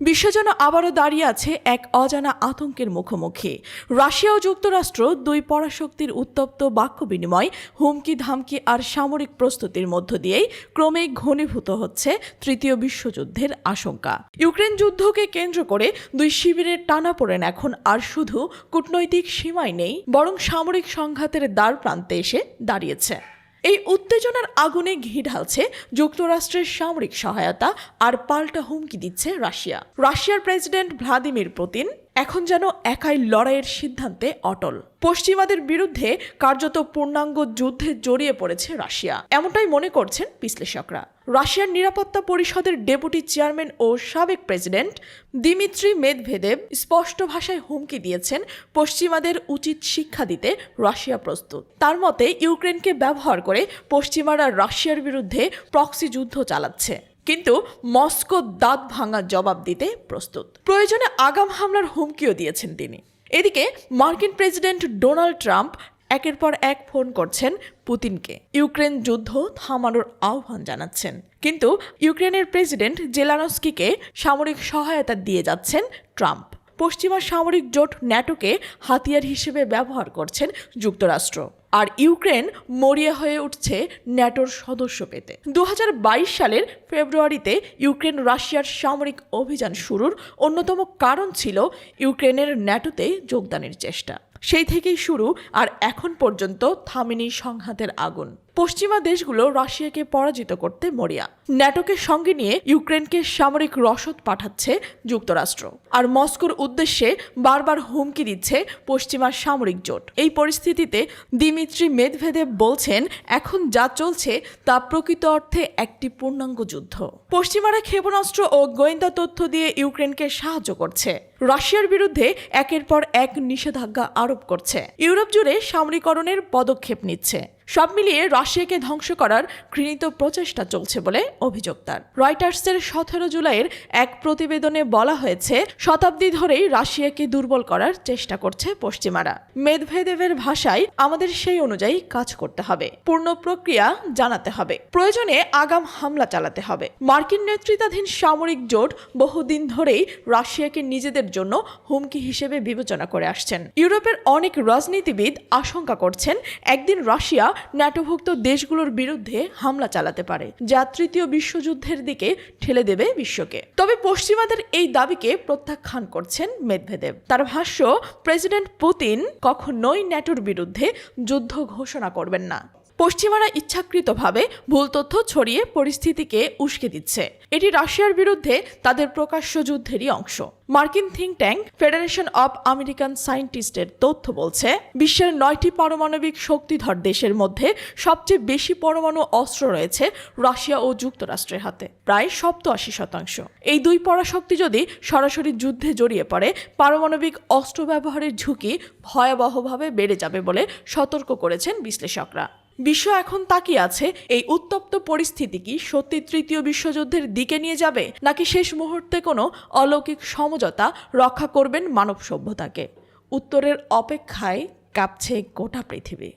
বিশ্ব যেন আবারও দাঁড়িয়ে আছে এক অজানা আতঙ্কের মুখোমুখি। রাশিয়া ও যুক্তরাষ্ট্র দুই পরাশক্তির উত্তপ্ত বাক্য বিনিময় হুমকি ধামকি আর সামরিক প্রস্তুতির মধ্য দিয়েই ক্রমে ঘনীভূত হচ্ছে তৃতীয় বিশ্বযুদ্ধের আশঙ্কা। ইউক্রেন যুদ্ধকে কেন্দ্র করে দুই শিবিরের টানাপোড়েন এখন আর শুধু কূটনৈতিক সীমায় নেই, বরং সামরিক সংঘাতের দ্বার প্রান্তে এসে দাঁড়িয়েছে। এই উত্তেজনার আগুনে ঘি ঢালছে যুক্তরাষ্ট্রের সামরিক সহায়তা আর পাল্টা হুমকি দিচ্ছে রাশিয়া। রাশিয়ার প্রেসিডেন্ট ভ্লাদিমির পুতিন এখন যেন একাই লড়াইয়ের সিদ্ধান্তে অটল। পশ্চিমাদের বিরুদ্ধে কার্যত পূর্ণাঙ্গ যুদ্ধে জড়িয়ে পড়েছে রাশিয়া। এমনটাই মনে করছেন বিশ্লেষকরা। রাশিয়ার নিরাপত্তা পরিষদের ডেপুটি চেয়ারম্যান ও সাবেক প্রেসিডেন্ট দিমিত্রি মেদভেদেব স্পষ্ট ভাষায় হুমকি দিয়েছেন পশ্চিমাদের উচিত শিক্ষা দিতে রাশিয়া প্রস্তুত। তার মতে, ইউক্রেনকে ব্যবহার করে পশ্চিমারা রাশিয়ার বিরুদ্ধে প্রক্সি যুদ্ধ চালাচ্ছে, কিন্তু মস্কো দাঁত ভাঙার জবাব দিতে প্রস্তুত। প্রয়োজনে আগাম হামলার হুমকিও দিয়েছেন তিনি। এদিকে, মার্কিন প্রেসিডেন্ট ডোনাল্ড ট্রাম্প একের পর এক ফোন করছেন পুতিনকে। ইউক্রেন যুদ্ধ থামানোর আহ্বান জানাচ্ছেন। কিন্তু ইউক্রেনের প্রেসিডেন্ট জেলানস্কিকে সামরিক সহায়তা দিয়ে যাচ্ছেন ট্রাম্প। পশ্চিমা সামরিক জোট ন্যাটোকে হাতিয়ার হিসেবে ব্যবহার করছেন যুক্তরাষ্ট্র। আর ইউক্রেন মরিয়া হয়ে উঠছে ন্যাটোর সদস্য পেতে। দু হাজার বাইশ সালের ফেব্রুয়ারিতে ইউক্রেন রাশিয়ার সামরিক অভিযান শুরুর অন্যতম কারণ ছিল ইউক্রেনের ন্যাটোতে যোগদানের চেষ্টা। সেই থেকেই শুরু আর এখন পর্যন্ত থামেনি সংঘাতের আগুন। পশ্চিমা দেশগুলো রাশিয়াকে পরাজিত করতে মরিয়া। ন্যাটোকে সঙ্গে নিয়ে ইউক্রেনকে সামরিক রসদ পাঠাচ্ছে যুক্তরাষ্ট্র। আর মস্কোর উদ্দেশ্যে বারবার হুমকি দিচ্ছে পশ্চিমা সামরিক জোট। এই পরিস্থিতিতে দিমিত্রি মেদভেদেব বলছেন, এখন যা চলছে তা প্রকৃত অর্থে একটি পূর্ণাঙ্গ যুদ্ধ। পশ্চিমারা ক্ষেপণাস্ত্র ও গোয়েন্দা তথ্য দিয়ে ইউক্রেনকে সাহায্য করছে। রাশিয়ার বিরুদ্ধে একের পর এক নিষেধাজ্ঞা আরোপ করছে। ইউরোপ জুড়ে সামরিকরণের পদক্ষেপ নিচ্ছে। সব মিলিয়ে রাশিয়াকে ধ্বংস করার ঘৃণিত প্রচেষ্টা চলছে বলে অভিযোগ তার। রয়টার্সের সতেরো জুলাইয়ের এক প্রতিবেদনে বলা হয়েছে, শতাব্দী ধরেই রাশিয়াকে দুর্বল করার চেষ্টা করছে পশ্চিমারা। মেদভেদেবের ভাষায় আমাদের সেই অনুযায়ী কাজ করতে হবে, পূর্ণ প্রক্রিয়া জানাতে হবে, প্রয়োজনে আগাম হামলা চালাতে হবে। মার্কিন নেতৃত্বাধীন সামরিক জোট বহুদিন ধরেই রাশিয়াকে নিজেদের জন্য হুমকি হিসেবে বিবেচনা করে আসছেন। ইউরোপের অনেক রাজনীতিবিদ আশঙ্কা করছেন, একদিন রাশিয়া ন্যাটোভুক্ত দেশগুলোর বিরুদ্ধে হামলা চালাতে পারে, যা তৃতীয় বিশ্বযুদ্ধের দিকে ঠেলে দেবে বিশ্বকে। তবে পশ্চিমাদের এই দাবিকে প্রত্যাখ্যান করছেন মেদভেদেব। তার ভাষ্য, প্রেসিডেন্ট পুতিন কখনোই ন্যাটোর বিরুদ্ধে যুদ্ধ ঘোষণা করবেন না। পশ্চিমারা ইচ্ছাকৃতভাবে ভুল তথ্য ছড়িয়ে পরিস্থিতিকে উস্কে দিচ্ছে। এটি রাশিয়ার বিরুদ্ধে তাদের প্রকাশ্য যুদ্ধেরই অংশ। মার্কিন think tank federation of American সায়েন্টিস্টের তথ্য বলছে, বিশ্বের নয়টি পারমাণবিক শক্তিধর দেশের মধ্যে সবচেয়ে বেশি পরমাণু অস্ত্র রয়েছে রাশিয়া ও যুক্তরাষ্ট্রের হাতে, প্রায় সপ্তআশি শতাংশ। এই দুই পরাশক্তি যদি সরাসরি যুদ্ধে জড়িয়ে পড়ে, পারমাণবিক অস্ত্র ব্যবহারের ঝুঁকি ভয়াবহভাবে বেড়ে যাবে বলে সতর্ক করেছেন বিশ্লেষকরা। বিশ্ব এখন তাকিয়ে আছে? এই উত্তপ্ত পরিস্থিতি কি সত্যি তৃতীয় বিশ্বযুদ্ধের দিকে নিয়ে যাবে? নাকি শেষ মুহূর্তে কোনো অলৌকিক সমঝোতা রক্ষা করবেন মানব সভ্যতাকে? উত্তরের অপেক্ষায় কাঁপছে গোটা পৃথিবী।